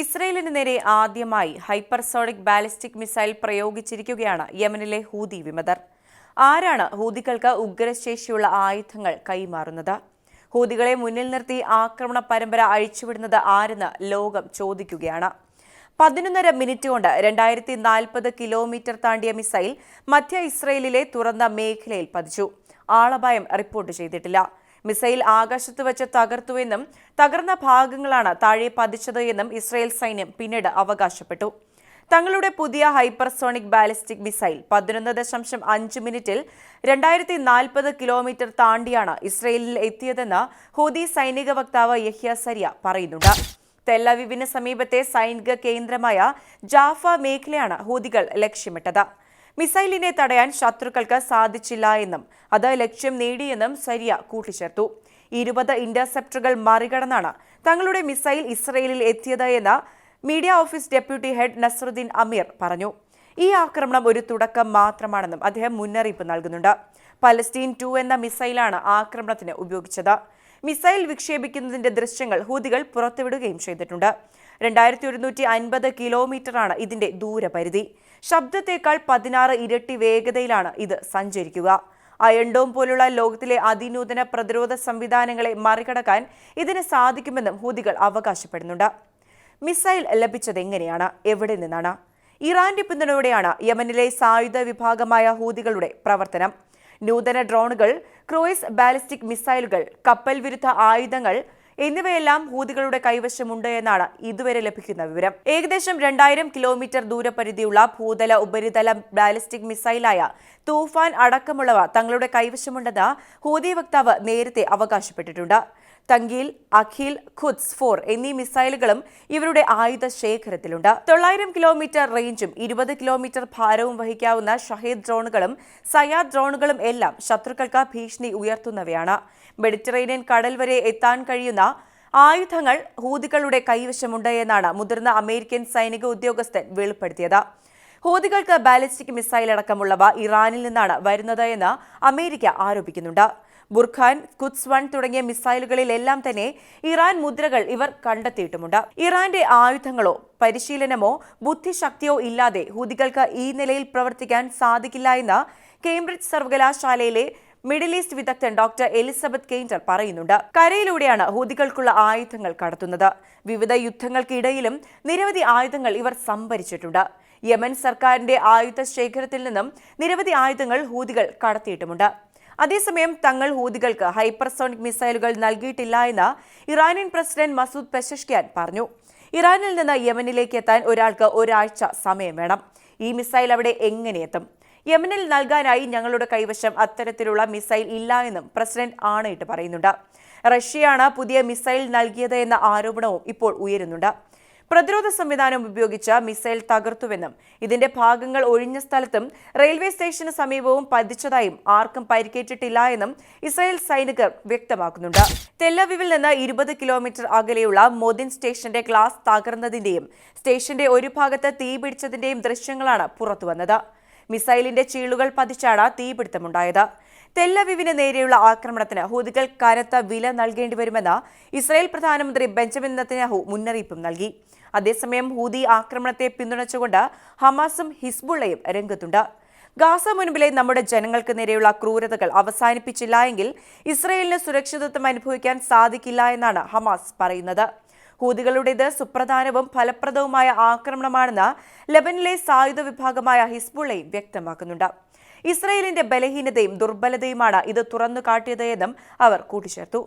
ഇസ്രയേലിന് നേരെ ആദ്യമായി ഹൈപ്പർസോണിക് ബാലിസ്റ്റിക് മിസൈൽ പ്രയോഗിച്ചിരിക്കുകയാണ് യമനിലെ ഹൂതി വിമതർ. ആരാണ് ഹൂതികൾക്ക് ഉഗ്രശേഷിയുള്ള ആയുധങ്ങൾ കൈമാറുന്നത്? ഹൂതികളെ മുന്നിൽ നിർത്തി ആക്രമണ പരമ്പര അഴിച്ചുവിടുന്നത് ആരെന്ന് ലോകം ചോദിക്കുകയാണ്. പതിനൊന്നര മിനിറ്റ് കൊണ്ട് രണ്ടായിരത്തി നാൽപ്പത് കിലോമീറ്റർ താണ്ടിയ മിസൈൽ മധ്യ ഇസ്രയേലിലെ തുറന്ന മേഖലയിൽ പതിച്ചു. ആളപായം റിപ്പോർട്ട് ചെയ്തിട്ടില്ല. മിസൈൽ ആകാശത്ത് വെച്ച് തകർത്തുവെന്നും തകർന്ന ഭാഗങ്ങളാണ് താഴെ പതിച്ചത് എന്നും ഇസ്രയേൽ സൈന്യം പിന്നീട് അവകാശപ്പെട്ടു. തങ്ങളുടെ പുതിയ ഹൈപ്പർസോണിക് ബാലിസ്റ്റിക് മിസൈൽ പതിനൊന്ന് ദശാംശം അഞ്ച് മിനിറ്റിൽ രണ്ടായിരത്തി നാൽപ്പത് കിലോമീറ്റർ താണ്ടിയാണ് ഇസ്രയേലിൽ എത്തിയതെന്ന് ഹൂതി സൈനിക വക്താവ് യഹ്യ സരിയ പറയുന്നുണ്ട്. തെല്ലവിവിന് സമീപത്തെ സൈനിക കേന്ദ്രമായ ജാഫ മേഖലയാണ് ഹൂതികൾ ലക്ഷ്യമിട്ടത്. മിസൈലിനെ തടയാൻ ശത്രുക്കൾക്ക് സാധിച്ചില്ല എന്നും അത് ലക്ഷ്യം നേടിയെന്നും സരിയ കൂട്ടിച്ചേർത്തു. ഇരുപത് ഇന്റർസെപ്റ്ററുകൾ മറികടന്നാണ് തങ്ങളുടെ മിസൈൽ ഇസ്രയേലിൽ എത്തിയത് എന്ന് media office deputy head Nasruddin Amer പറഞ്ഞു. ഈ ആക്രമണം ഒരു തുടക്കം മാത്രമാണെന്നും അദ്ദേഹം മുന്നറിയിപ്പ് നൽകുന്നുണ്ട്. പലസ്തീൻ ടു എന്ന മിസൈലാണ് ആക്രമണത്തിന് ഉപയോഗിച്ചത്. മിസൈൽ വിക്ഷേപിക്കുന്നതിന്റെ ദൃശ്യങ്ങൾ ഹൂതികൾ പുറത്തുവിടുകയും ചെയ്തിട്ടുണ്ട്. രണ്ടായിരത്തി ഒരുന്നൂറ്റി അൻപത് കിലോമീറ്ററാണ് ഇതിന്റെ ദൂരപരിധി. ശബ്ദത്തേക്കാൾ പതിനാറ് ഇരട്ടി വേഗതയിലാണ് ഇത് സഞ്ചരിക്കുക. അയൺഡോം പോലുള്ള ലോകത്തിലെ അതിനൂതന പ്രതിരോധ സംവിധാനങ്ങളെ മറികടക്കാൻ ഇതിന് സാധിക്കുമെന്നും ഹൂതികൾ അവകാശപ്പെടുന്നുണ്ട്. മിസൈൽ ലഭിച്ചത് എങ്ങനെയാണ്? എവിടെ നിന്നാണ്? ഇറാന്റെ പിന്തുണയോടെയാണ് യമനിലെ സായുധ വിഭാഗമായ ഹൂതികളുടെ പ്രവർത്തനം. നൂതന ഡ്രോണുകൾ ക്രൂയിസ് ബാലിസ്റ്റിക് മിസൈലുകൾ കപ്പൽ വിരുദ്ധ ആയുധങ്ങൾ എന്നിവയെല്ലാം ഹൂതികളുടെ കൈവശമുണ്ട് എന്നാണ് ഇതുവരെ ലഭിക്കുന്ന വിവരം. ഏകദേശം രണ്ടായിരം കിലോമീറ്റർ ദൂരപരിധിയുള്ള ഭൂതല ഉപരിതല ബാലിസ്റ്റിക് മിസൈലായ തൂഫാൻ അടക്കമുള്ളവ തങ്ങളുടെ കൈവശമുണ്ടെന്ന് ഹൂതി വക്താവ് നേരത്തെ അവകാശപ്പെട്ടിട്ടുണ്ട്. തങ്കീൽ അഖിൽ ഖുദ്സ് ഫോർ എന്നീ മിസൈലുകളും ഇവരുടെ ആയുധ ശേഖരത്തിലുണ്ട്. തൊള്ളായിരം കിലോമീറ്റർ റേഞ്ചും ഇരുപത് കിലോമീറ്റർ ഭാരവും വഹിക്കാവുന്ന ഷഹീദ് ഡ്രോണുകളും സയാദ് ഡ്രോണുകളും എല്ലാം ശത്രുക്കൾക്ക് ഭീഷണി ഉയർത്തുന്നവയാണ്. മെഡിറ്ററേനിയൻ കടൽ വരെ എത്താൻ കഴിയുന്ന ആയുധങ്ങൾ ഹൂതികളുടെ കൈവശമുണ്ട് എന്നാണ് മുതിർന്ന അമേരിക്കൻ സൈനിക ഉദ്യോഗസ്ഥൻ വെളിപ്പെടുത്തിയത്. ഹൂതികൾക്ക് ബാലിസ്റ്റിക് മിസൈൽ അടക്കമുള്ളവ ഇറാനിൽ നിന്നാണ് വരുന്നത് എന്ന് അമേരിക്ക ആരോപിക്കുന്നുണ്ട്. ബുർഖാൻ കുത്സ് വൺ തുടങ്ങിയ മിസൈലുകളിലെല്ലാം തന്നെ ഇറാൻ മുദ്രകൾ ഇവർ കണ്ടെത്തിയിട്ടുമുണ്ട്. ഇറാന്റെ ആയുധങ്ങളോ പരിശീലനമോ ബുദ്ധിശക്തിയോ ഇല്ലാതെ ഹൂതികൾക്ക് ഈ നിലയിൽ പ്രവർത്തിക്കാൻ സാധിക്കില്ല എന്ന് കേംബ്രിഡ്ജ് സർവകലാശാലയിലെ മിഡിൽ ഈസ്റ്റ് വിദഗ്ധൻ ഡോക്ടർ എലിസബത്ത് കെയിന്റർ പറയുന്നുണ്ട്. കരയിലൂടെയാണ് ഹൂതികൾക്കുള്ള ആയുധങ്ങൾ കടത്തുന്നത്. വിവിധ യുദ്ധങ്ങൾക്കിടയിലും നിരവധി ആയുധങ്ങൾ ഇവർ സംഭരിച്ചിട്ടുണ്ട്. യമൻ സർക്കാരിന്റെ ആയുധ ശേഖരത്തിൽ നിന്നും നിരവധി ആയുധങ്ങൾ ഹൂതികൾ കടത്തിയിട്ടുമുണ്ട്. അതേസമയം തങ്ങൾ ഹൂതികൾക്ക് ഹൈപ്പർസോണിക് മിസൈലുകൾ നൽകിയിട്ടില്ല എന്ന് ഇറാനിയൻ പ്രസിഡന്റ് മസൂദ് പെഷഷ്കിയാൻ പറഞ്ഞു. ഇറാനിൽ നിന്ന് യമനിലേക്ക് എത്താൻ ഒരാൾക്ക് ഒരാഴ്ച സമയം വേണം. ഈ മിസൈൽ അവിടെ എങ്ങനെ എത്തും? യമനിൽ നൽകാനായി ഞങ്ങളുടെ കൈവശം അത്തരത്തിലുള്ള മിസൈൽ ഇല്ല എന്നും പ്രസിഡന്റ് ആണയിട്ട് പറയുന്നുണ്ട്. റഷ്യയാണ് പുതിയ മിസൈൽ നൽകിയത് എന്ന ആരോപണവും ഇപ്പോൾ ഉയരുന്നുണ്ട്. പ്രതിരോധ സംവിധാനം ഉപയോഗിച്ച മിസൈൽ തകർത്തുവെന്നും ഇതിന്റെ ഭാഗങ്ങൾ ഒഴിഞ്ഞ സ്ഥലത്തും റെയിൽവേ സ്റ്റേഷന് സമീപവും പതിച്ചതായും ആർക്കും പരിക്കേറ്റിട്ടില്ല എന്നും ഇസ്രായേൽ സൈനികർ വ്യക്തമാക്കുന്നുണ്ട്. തെല്ലവിവിൽ നിന്ന് ഇരുപത് കിലോമീറ്റർ അകലെയുള്ള മോദിൻ സ്റ്റേഷന്റെ ഗ്ലാസ് തകർന്നതിന്റെയും സ്റ്റേഷന്റെ ഒരു ഭാഗത്ത് തീപിടിച്ചതിന്റെയും ദൃശ്യങ്ങളാണ് പുറത്തുവന്നത്. മിസൈലിന്റെ ചീളുകൾ പതിച്ചാണ് തീപിടുത്തമുണ്ടായത്. തെല്ലവിവിന് നേരെയുള്ള ആക്രമണത്തിന് ഹൂതികൾ കനത്ത വില നൽകേണ്ടി വരുമെന്ന് ഇസ്രായേൽ പ്രധാനമന്ത്രി ബെഞ്ചമിൻ നത്തനാഹു മുന്നറിയിപ്പും നൽകി. അതേസമയം ഹൂതി ആക്രമണത്തെ പിന്തുണച്ചുകൊണ്ട് ഹമാസും ഹിസ്ബുള്ളയും രംഗത്തുണ്ട്. ഗാസ മുൻപിലെ നമ്മുടെ ജനങ്ങൾക്ക് നേരെയുള്ള ക്രൂരതകൾ അവസാനിപ്പിച്ചില്ല എങ്കിൽ ഇസ്രയേലിന് സുരക്ഷിതത്വം അനുഭവിക്കാൻ സാധിക്കില്ല എന്നാണ് ഹമാസ് പറയുന്നത്. ഹൂതികളുടേത് സുപ്രധാനവും ഫലപ്രദവുമായ ആക്രമണമാണെന്ന് ലബനിലെ സായുധ വിഭാഗമായ ഹിസ്ബുള്ളയും വ്യക്തമാക്കുന്നുണ്ട്. ഇസ്രയേലിന്റെ ബലഹീനതയും ദുർബലതയുമാണ് ഇത് തുറന്നു കാട്ടിയതെന്നും അവർ കൂട്ടിച്ചേർത്തു.